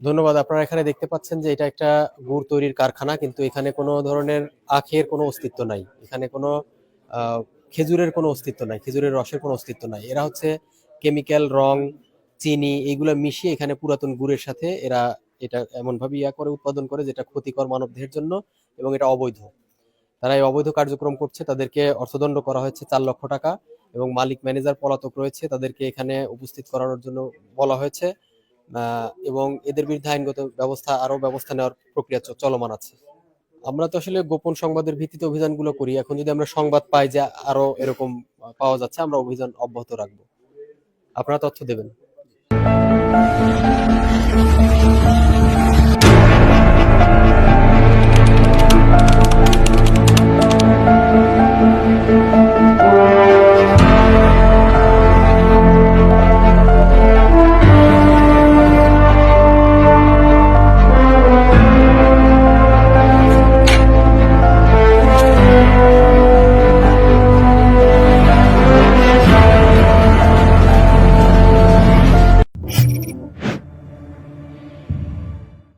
ধন্যবাদ। আপনারা এখানে দেখতে পাচ্ছেন যে এটা একটা গুড় তৈরির কারখানা, কিন্তু এখানে কোনো ধরনের আখের কোনো অস্তিত্ব নাই। এখানে কোনো খেজুরের কোনো অস্তিত্ব নাই, খেজুরের রসের কোনো অস্তিত্ব নাই। এরা হচ্ছে কেমিক্যাল, রং, চিনি এইগুলো মিশিয়ে এখানে পুরাতন গুড়ের সাথে এরা এটা এমন ভাবে ইয়া করে, উৎপাদন করে, যেটা ক্ষতিকর মানবদেহের জন্য এবং এটা অবৈধ। তারা এই অবৈধ কার্যক্রম করছে, তাদেরকে অর্থদণ্ড করা হয়েছে চার লক্ষ টাকা এবং মালিক ম্যানেজার পলাতক রয়েছে, তাদেরকে এখানে উপস্থিত করানোর জন্য বলা হয়েছে। এবং এদের বিরুদ্ধে আইনগত ব্যবস্থা আরও ব্যবস্থা নেওয়ার প্রক্রিয়া চলমান আছে। আমরা তো আসলে গোপন সংবাদের ভিত্তিতে অভিযানগুলো করি। এখন যদি আমরা সংবাদ পাই যে আরও এরকম পাওয়া যাচ্ছে, আমরা অভিযান অব্যাহত রাখব। আপনারা তথ্য দেবেন।